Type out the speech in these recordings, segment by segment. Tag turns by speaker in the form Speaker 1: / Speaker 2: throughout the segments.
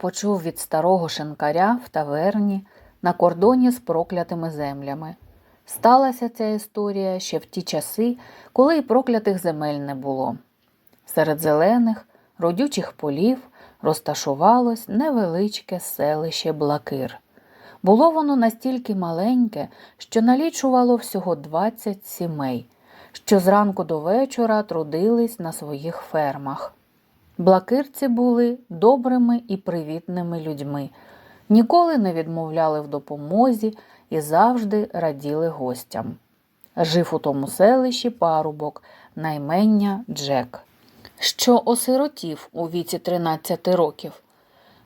Speaker 1: почув від старого шинкаря в таверні на кордоні з проклятими землями. Сталася ця історія ще в ті часи, коли й проклятих земель не було. Серед зелених, родючих полів розташувалось невеличке селище Блакир. Було воно настільки маленьке, що налічувало всього 20 сімей, що зранку до вечора трудились на своїх фермах. Блакирці були добрими і привітними людьми, ніколи не відмовляли в допомозі і завжди раділи гостям. Жив у тому селищі парубок, наймення Джек, що осиротів у віці 13 років.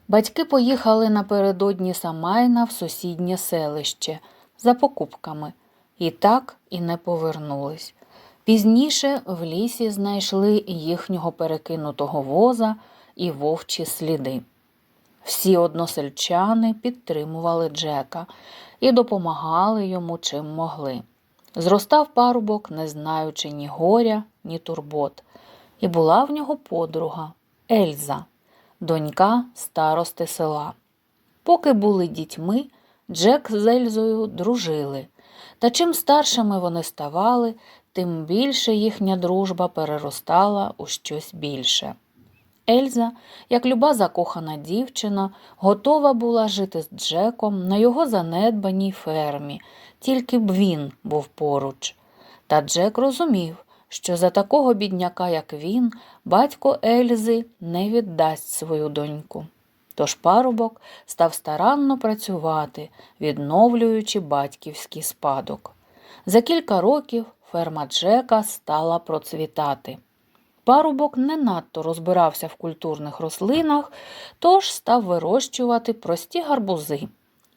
Speaker 1: Батьки поїхали напередодні Самайна в сусіднє селище за покупками і так і не повернулись. Пізніше в лісі знайшли їхнього перекинутого воза і вовчі сліди. Всі односельчани підтримували Джека і допомагали йому чим могли. Зростав парубок, не знаючи ні горя, ні турбот, і була в нього подруга Ельза, донька старости села. Поки були дітьми, Джек з Ельзою дружили, та чим старшими вони ставали, тим більше їхня дружба переростала у щось більше. Ельза, як люба закохана дівчина, готова була жити з Джеком на його занедбаній фермі, тільки б він був поруч. Та Джек розумів, що за такого бідняка, як він, батько Ельзи не віддасть свою доньку. Тож парубок став старанно працювати, відновлюючи батьківський спадок. За кілька років ферма Джека стала процвітати. Парубок не надто розбирався в культурних рослинах, тож став вирощувати прості гарбузи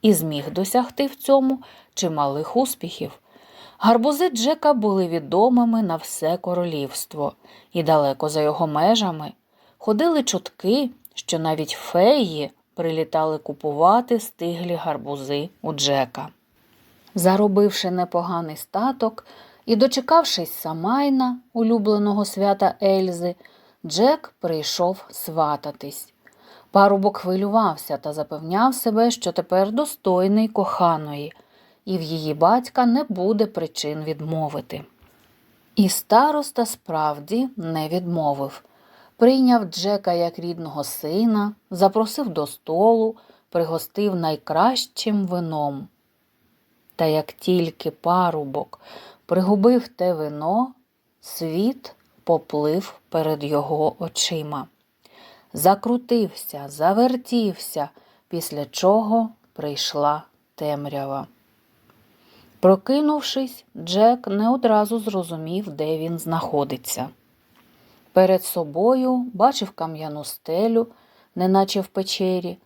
Speaker 1: і зміг досягти в цьому чималих успіхів. Гарбузи Джека були відомими на все королівство, і далеко за його межами ходили чутки, що навіть феї прилітали купувати стиглі гарбузи у Джека. Заробивши непоганий статок і дочекавшись Самайна, улюбленого свята Ельзи, Джек прийшов свататись. Парубок хвилювався та запевняв себе, що тепер достойний коханої, і в її батька не буде причин відмовити. І староста справді не відмовив. Прийняв Джека як рідного сина, запросив до столу, пригостив найкращим вином. Та як тільки парубок пригубив те вино, світ поплив перед його очима. Закрутився, завертівся, після чого прийшла темрява. Прокинувшись, Джек не одразу зрозумів, де він знаходиться. Перед собою бачив кам'яну стелю, неначе в печері,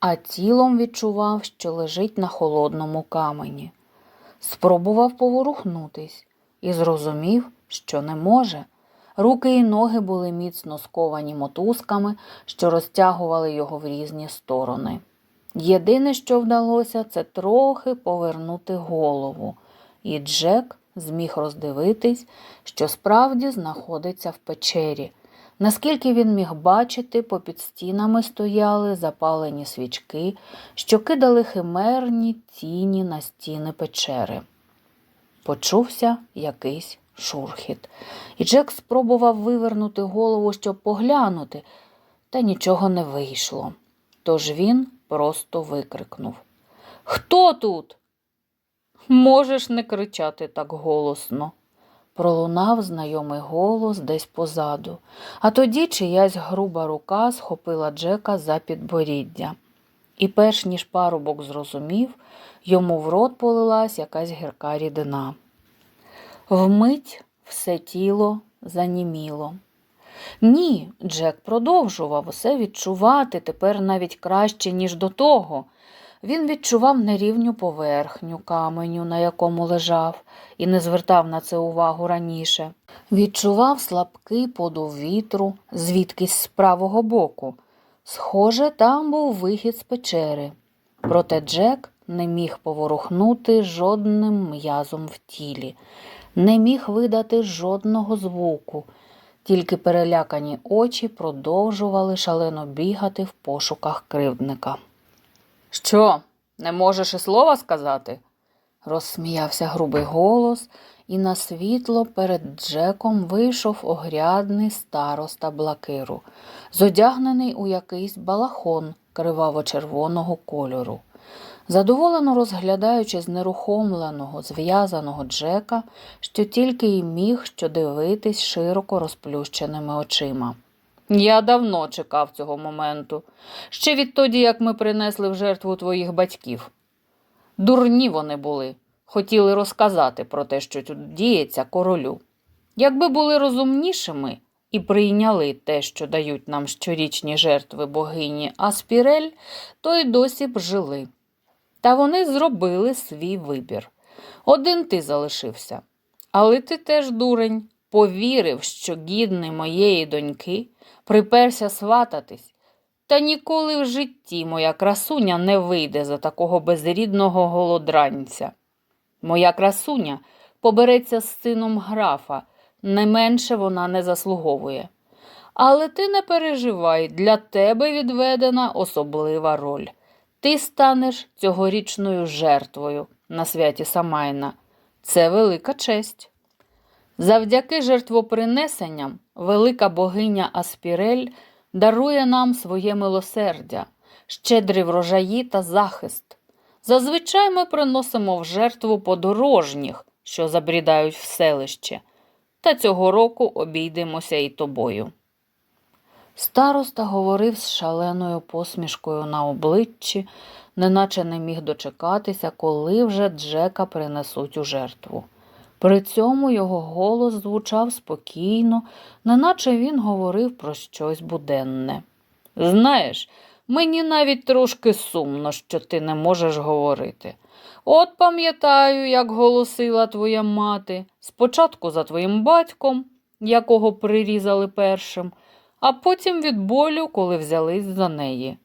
Speaker 1: а тілом відчував, що лежить на холодному камені. Спробував поворухнутись і зрозумів, що не може. Руки і ноги були міцно сковані мотузками, що розтягували його в різні сторони. Єдине, що вдалося, це трохи повернути голову, і Джек зміг роздивитись, що справді знаходиться в печері. Наскільки він міг бачити, попід стінами стояли запалені свічки, що кидали химерні тіні на стіни печери. Почувся якийсь шурхіт, і Джек спробував вивернути голову, щоб поглянути, та нічого не вийшло. Тож він просто викрикнув Хто тут? Можеш не кричати так голосно. Пролунав знайомий голос десь позаду, а тоді чиясь груба рука схопила Джека за підборіддя. І перш ніж парубок зрозумів, йому в рот полилась якась гірка рідина. Вмить все тіло заніміло. Ні, Джек продовжував усе відчувати тепер навіть краще, ніж до того. Він відчував нерівню поверхню каменю, на якому лежав, і не звертав на це увагу раніше. Відчував слабкий подув вітру, звідкись з правого боку. Схоже, там був вихід з печери. Проте Джек не міг поворухнути жодним м'язом в тілі, не міг видати жодного звуку, тільки перелякані очі продовжували шалено бігати в пошуках кривдника. Що, не можеш і слова сказати? розсміявся грубий голос, і на світло перед Джеком вийшов огрядний староста блакиру, зодягнений у якийсь балахон криваво-червоного кольору. Задоволено розглядаючи знерухомленого, зв'язаного Джека, що тільки й міг що дивитись широко розплющеними очима. Я давно чекав цього моменту, ще відтоді, як ми принесли в жертву твоїх батьків. Дурні вони були, хотіли розказати про те, що тут діється королю. Якби були розумнішими і прийняли те, що дають нам щорічні жертви богині Аспірель, то й досі б жили. Та вони зробили свій вибір. Один ти залишився. Але ти теж, дурень, повірив, що гідний моєї доньки приперся свататись, та ніколи в житті моя красуня не вийде за такого безрідного голодранця. Моя красуня побереться з сином графа, не менше вона не заслуговує. Але ти не переживай, для тебе відведена особлива роль. Ти станеш цьогорічною жертвою на святі Самайна. Це велика честь. Завдяки жертвопринесенням велика богиня Аспірель дарує нам своє милосердя, щедрі врожаї та захист. Зазвичай ми приносимо в жертву подорожніх, що забрідають в селище, та цього року обійдемося і тобою. Староста говорив з шаленою посмішкою на обличчі, неначе не міг дочекатися, коли вже Джека принесуть у жертву. При цьому його голос звучав спокійно, неначе він говорив про щось буденне. Знаєш, мені навіть трошки сумно, що ти не можеш говорити. От пам'ятаю, як голосила твоя мати, спочатку за твоїм батьком, якого прирізали першим, а потім від болю, коли взялись за неї.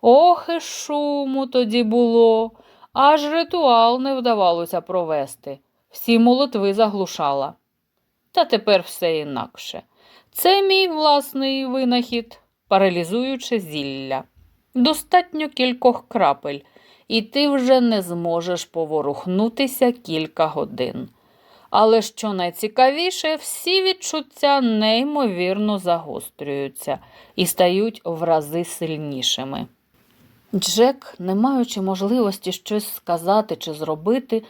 Speaker 1: Ох, і шуму тоді було, аж ритуал не вдавалося провести всі молитви заглушала. Та тепер все інакше. Це мій власний винахід, паралізуюче зілля. Достатньо кількох крапель, і ти вже не зможеш поворухнутися кілька годин. Але що найцікавіше, всі відчуття неймовірно загострюються і стають в рази сильнішими. Джек, не маючи можливості щось сказати чи зробити,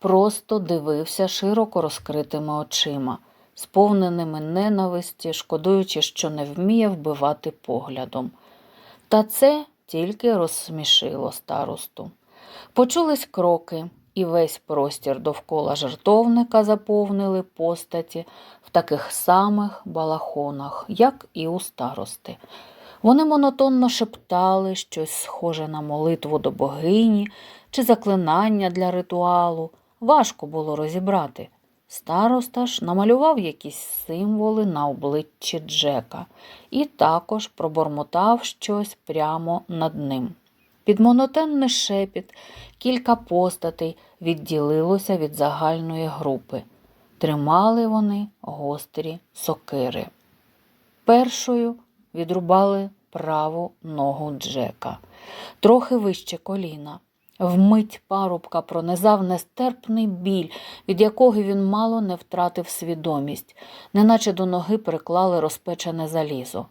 Speaker 1: просто дивився широко розкритими очима, сповненими ненависті, шкодуючи, що не вміє вбивати поглядом. Та це тільки розсмішило старосту. Почулись кроки, і весь простір довкола жартовника заповнили постаті в таких самих балахонах, як і у старости. Вони монотонно шептали щось схоже на молитву до богині чи заклинання для ритуалу, важко було розібрати. Староста ж намалював якісь символи на обличчі Джека і також пробормотав щось прямо над ним. Під монотенний шепіт кілька постатей відділилося від загальної групи. Тримали вони гострі сокири. Першою відрубали праву ногу Джека, трохи вище коліна. Вмить парубка пронизав нестерпний біль, від якого він мало не втратив свідомість, неначе до ноги приклали розпечене залізо.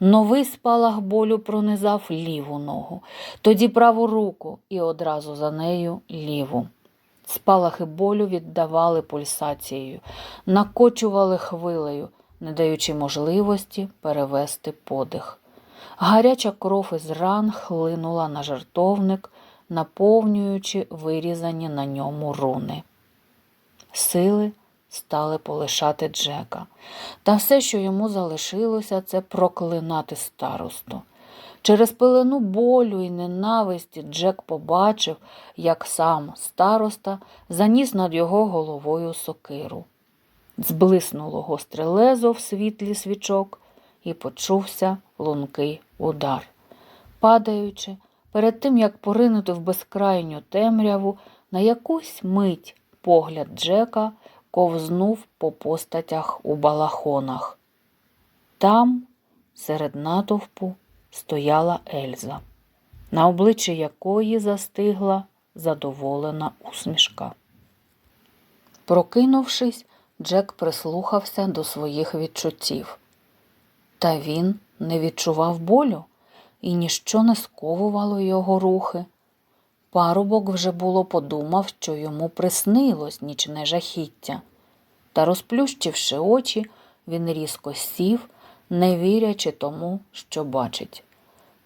Speaker 1: Новий спалах болю пронизав ліву ногу, тоді праву руку і одразу за нею ліву. Спалахи болю віддавали пульсацією, накочували хвилею, не даючи можливості перевести подих. Гаряча кров із ран хлинула на жартовник, наповнюючи вирізані на ньому руни. Сили стали полишати Джека, та все, що йому залишилося, це проклинати старосту. Через пелену болю і ненависті Джек побачив, як сам староста заніс над його головою сокиру. Зблиснуло гостре лезо в світлі свічок, і почувся лункий удар. Падаючи, перед тим як поринути в безкрайню темряву, на якусь мить погляд Джека ковзнув по постатях у балахонах. Там, серед натовпу, стояла Ельза, на обличчі якої застигла задоволена усмішка. Прокинувшись, Джек прислухався до своїх відчуттів. Та він не відчував болю, і ніщо не сковувало його рухи. Парубок вже було подумав, що йому приснилось нічне жахіття. Та, розплющивши очі, він різко сів, не вірячи тому, що бачить.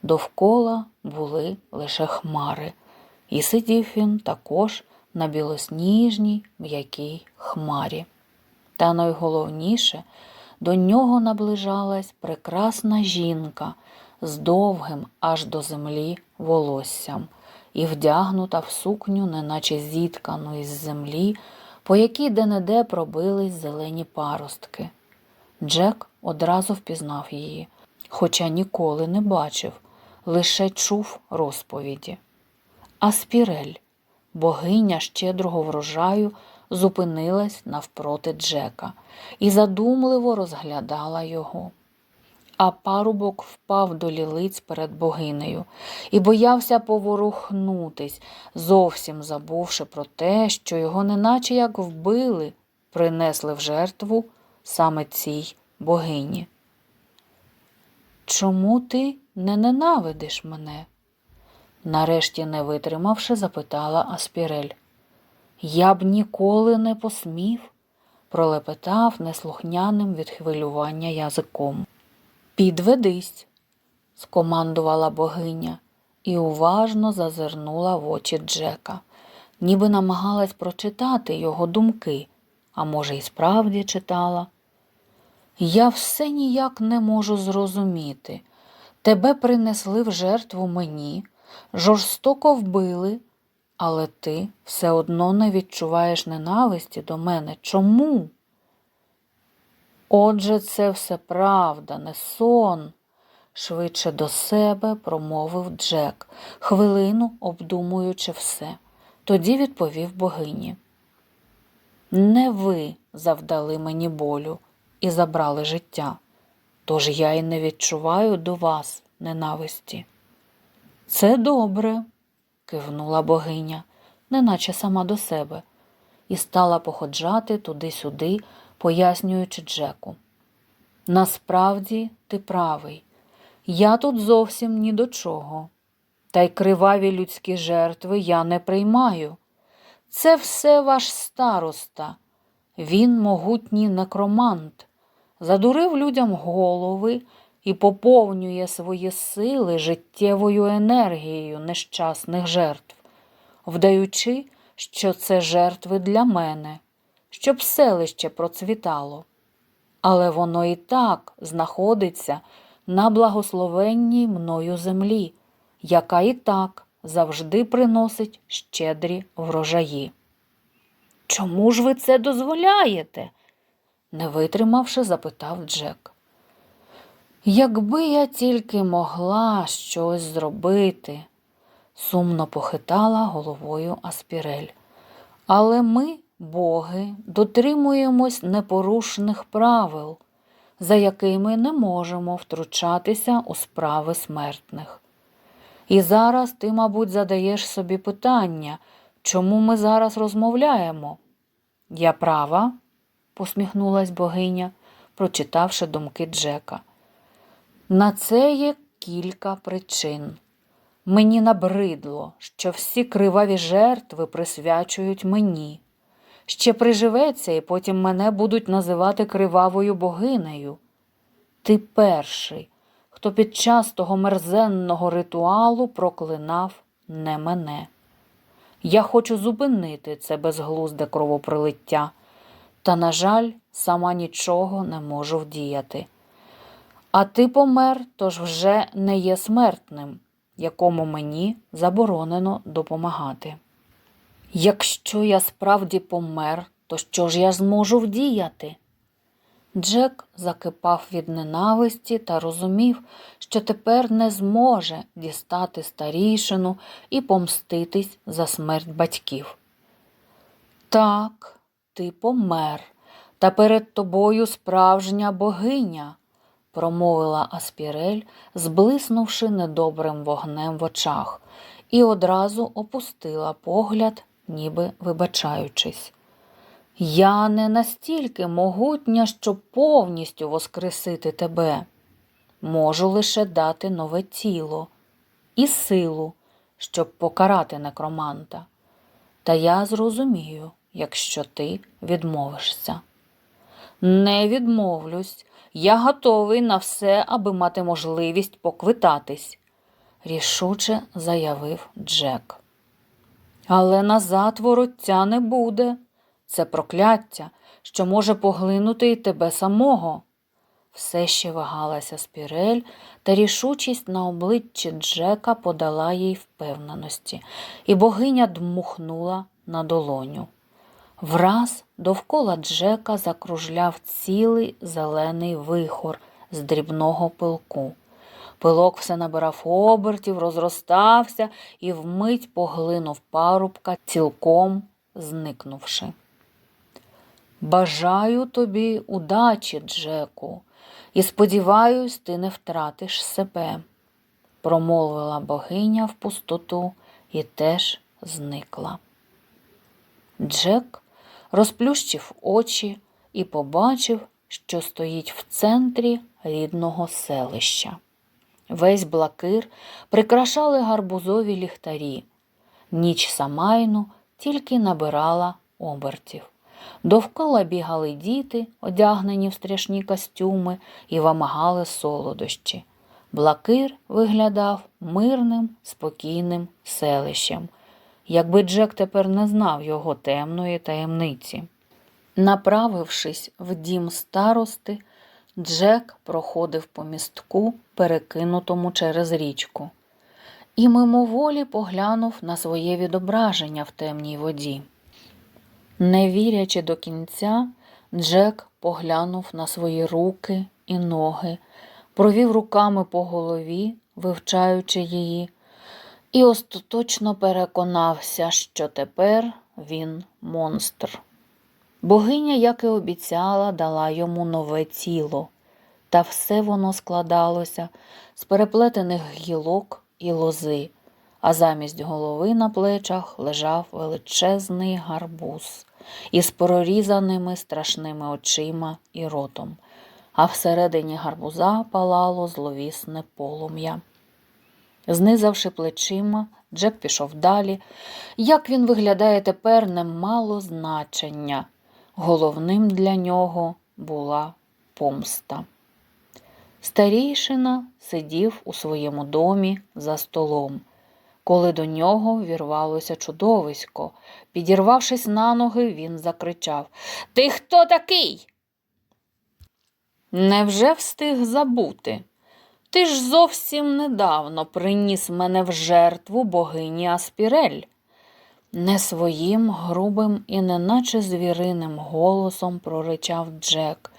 Speaker 1: Довкола були лише хмари, і сидів він також на білосніжній м'якій хмарі. Та найголовніше, до нього наближалась прекрасна жінка з довгим аж до землі волоссям і вдягнута в сукню, неначе зіткану із землі, по якій де-не-де пробились зелені паростки. Джек одразу впізнав її, хоча ніколи не бачив, лише чув розповіді. А спірель, богиня щедрого врожаю, зупинилась навпроти Джека і задумливо розглядала його. А парубок впав до лілиць перед богинею і боявся поворухнутись, зовсім забувши про те, що його неначе як вбили, принесли в жертву саме цій богині. Чому ти не ненавидиш мене? Нарешті, не витримавши, запитала Аспірель. Я б ніколи не посмів, пролепетав неслухняним від хвилювання язиком. Підведись, скомандувала богиня і уважно зазирнула в очі Джека, ніби намагалась прочитати його думки, а може, й справді читала. Я все ніяк не можу зрозуміти. Тебе принесли в жертву мені, жорстоко вбили, але ти все одно не відчуваєш ненависті до мене. Чому? Отже, це все правда, не сон, швидше до себе промовив Джек, хвилину обдумуючи все. Тоді відповів богині. Не ви завдали мені болю і забрали життя, тож я й не відчуваю до вас ненависті. Це добре, кивнула богиня, неначе сама до себе, і стала походжати туди-сюди, пояснюючи Джеку. Насправді ти правий, я тут зовсім ні до чого. Та й криваві людські жертви я не приймаю. Це все ваш староста. Він могутній некромант, задурив людям голови і поповнює свої сили життєвою енергією нещасних жертв, вдаючи, що це жертви для мене, щоб селище процвітало. Але воно і так знаходиться на благословенній мною землі, яка і так завжди приносить щедрі врожаї. Чому ж ви це дозволяєте? не витримавши, запитав Джек. Якби я тільки могла щось зробити, сумно похитала головою Аспірель. Але ми, боги, дотримуємось непорушних правил, за якими не можемо втручатися у справи смертних. І зараз ти, мабуть, задаєш собі питання, чому ми зараз розмовляємо? Я права? посміхнулась богиня, прочитавши думки Джека. На це є кілька причин. Мені набридло, що всі криваві жертви присвячують мені. Ще приживеться, і потім мене будуть називати кривавою богинею. Ти перший, хто під час того мерзенного ритуалу проклинав не мене. Я хочу зупинити це безглузде кровопролиття, та, на жаль, сама нічого не можу вдіяти. А ти помер, тож вже не є смертним, якому мені заборонено допомагати. Якщо я справді помер, то що ж я зможу вдіяти? Джек закипав від ненависті та розумів, що тепер не зможе дістати старішину і помститись за смерть батьків. Так, ти помер, та перед тобою справжня богиня, промовила Аспірель, зблиснувши недобрим вогнем в очах, і одразу опустила погляд, ніби вибачаючись. Я не настільки могутня, щоб повністю воскресити тебе. Можу лише дати нове тіло і силу, щоб покарати некроманта. Та я зрозумію, якщо ти відмовишся. Не відмовлюсь. Я готовий на все, аби мати можливість поквитатись, рішуче заявив Джек. Але назад вороття не буде. Це прокляття, що може поглинути і тебе самого. Все ще вагалася спірель, та рішучість на обличчі Джека подала їй впевненості, і богиня дмухнула на долоню. Враз довкола Джека закружляв цілий зелений вихор з дрібного пилку. Пилок все набирав обертів, розростався і вмить поглинув парубка, цілком зникнувши. Бажаю тобі удачі, Джеку, і сподіваюсь, ти не втратиш себе, промовила богиня в пустоту і теж зникла. Джек розплющив очі і побачив, що стоїть в центрі рідного селища. Весь блакир прикрашали гарбузові ліхтарі. Ніч Самайну тільки набирала обертів. Довкола бігали діти, одягнені в страшні костюми, і вимагали солодощі. Блакир виглядав мирним, спокійним селищем, якби Джек тепер не знав його темної таємниці. Направившись в дім старости, Джек проходив по містку, перекинутому через річку, і мимоволі поглянув на своє відображення в темній воді. Не вірячи до кінця, Джек поглянув на свої руки і ноги, провів руками по голові, вивчаючи її, і остаточно переконався, що тепер він монстр. Богиня, як і обіцяла, дала йому нове тіло, та все воно складалося з переплетених гілок і лози, а замість голови на плечах лежав величезний гарбуз із прорізаними страшними очима і ротом, а всередині гарбуза палало зловісне полум'я. Знизавши плечима, Джек пішов далі. Як він виглядає тепер, не мало значення. Головним для нього була помста. Старійшина сидів у своєму домі за столом, коли до нього вірвалося чудовисько. Підірвавшись на ноги, він закричав Ти хто такий? Невже встиг забути? Ти ж зовсім недавно приніс мене в жертву богині Аспірель. Не своїм грубим і неначе звіриним голосом проричав Джек,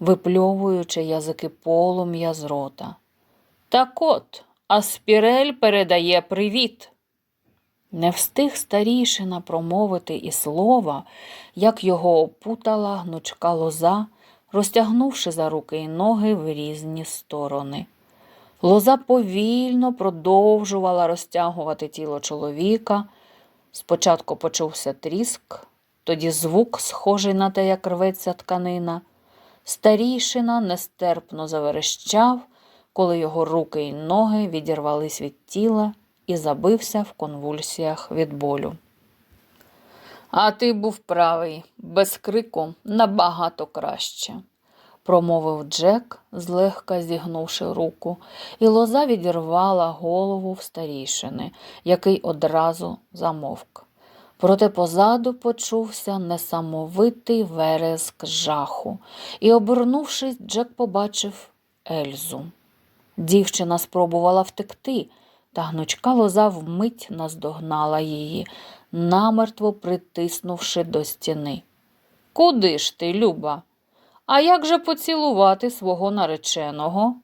Speaker 1: випльовуючи язики полум'я з рота. Так от, Аспірель передає привіт. Не встиг старішина промовити і слова, як його опутала гнучка лоза, розтягнувши за руки й ноги в різні сторони. Лоза повільно продовжувала розтягувати тіло чоловіка. Спочатку почувся тріск, тоді звук, схожий на те, як рветься тканина. Старішина нестерпно заверещав, коли його руки й ноги відірвались від тіла і забився в конвульсіях від болю. А ти був правий, без крику набагато краще, промовив Джек, злегка зігнувши руку, і лоза відірвала голову в старішини, який одразу замовк. Проте позаду почувся несамовитий вереск жаху, і, обернувшись, Джек побачив Ельзу. Дівчина спробувала втекти, та гнучка лоза вмить наздогнала її, намертво притиснувши до стіни. Куди ж ти, Люба? А як же поцілувати свого нареченого?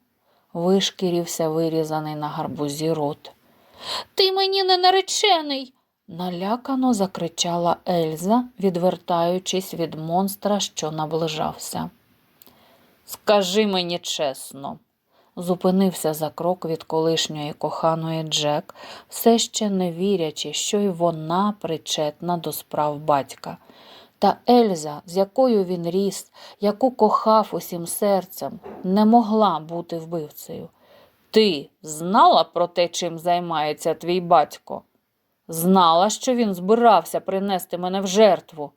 Speaker 1: вишкірився вирізаний на гарбузі рот. Ти мені не наречений. налякано закричала Ельза, відвертаючись від монстра, що наближався. Скажи мені чесно. Зупинився за крок від колишньої коханої Джек, все ще не вірячи, що й вона причетна до справ батька. Та Ельза, з якою він ріс, яку кохав усім серцем, не могла бути вбивцею. Ти знала про те, чим займається твій батько? Знала, що він збирався принести мене в жертву.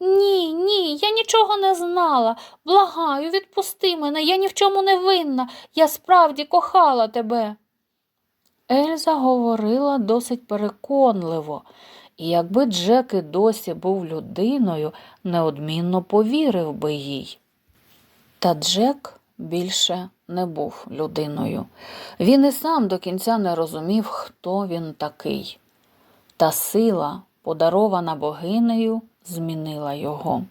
Speaker 1: Ні, ні, я нічого не знала. Благаю, відпусти мене, я ні в чому не винна. Я справді кохала тебе. Ельза говорила досить переконливо, і якби Джек і досі був людиною, неодмінно повірив би їй. Та Джек більше не був людиною. Він і сам до кінця не розумів, хто він такий. Та сила, подарована богинею, змінила його,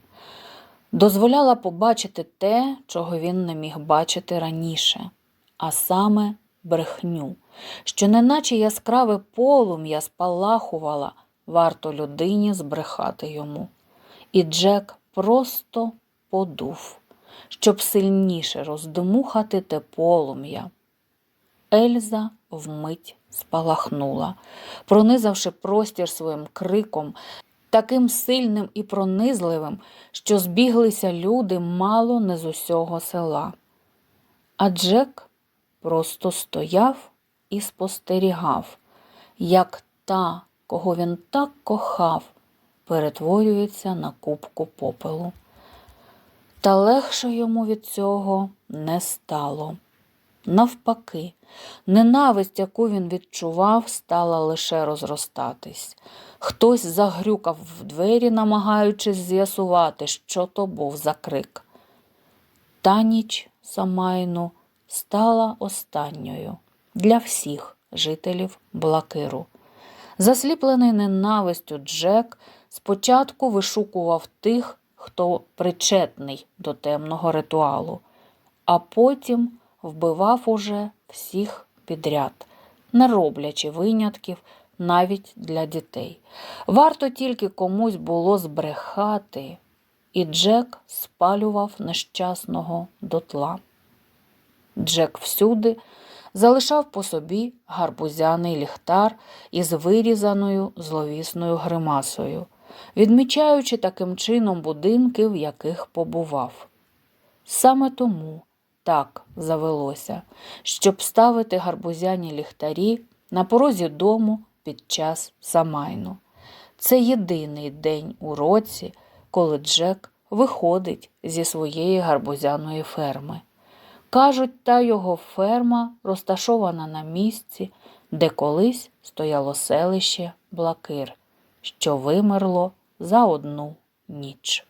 Speaker 1: дозволяла побачити те, чого він не міг бачити раніше, а саме брехню, що неначе яскраве полум'я спалахувала, варто людині збрехати йому. І Джек просто подув, щоб сильніше роздмухати те полум'я. Ельза вмить спалахнула, пронизавши простір своїм криком, таким сильним і пронизливим, що збіглися люди мало не з усього села. А Джек просто стояв і спостерігав, як та, кого він так кохав, перетворюється на кубку попелу. Та легше йому від цього не стало. Навпаки, ненависть, яку він відчував, стала лише розростатись. Хтось загрюкав в двері, намагаючись з'ясувати, що то був за крик. Та ніч Самайну стала останньою для всіх жителів Блакиру. Засліплений ненавистю Джек спочатку вишукував тих, хто причетний до темного ритуалу, а потім вбивав уже всіх підряд, не роблячи винятків навіть для дітей. Варто тільки комусь було збрехати, і Джек спалював нещасного дотла. Джек всюди залишав по собі гарбузяний ліхтар із вирізаною зловісною гримасою, відмічаючи таким чином будинки, в яких побував. Саме тому так завелося, щоб ставити гарбузяні ліхтарі на порозі дому під час самайну. Це єдиний день у році, коли Джек виходить зі своєї гарбузяної ферми. Кажуть, та його ферма розташована на місці, де колись стояло селище Блакир, що вимерло за одну ніч.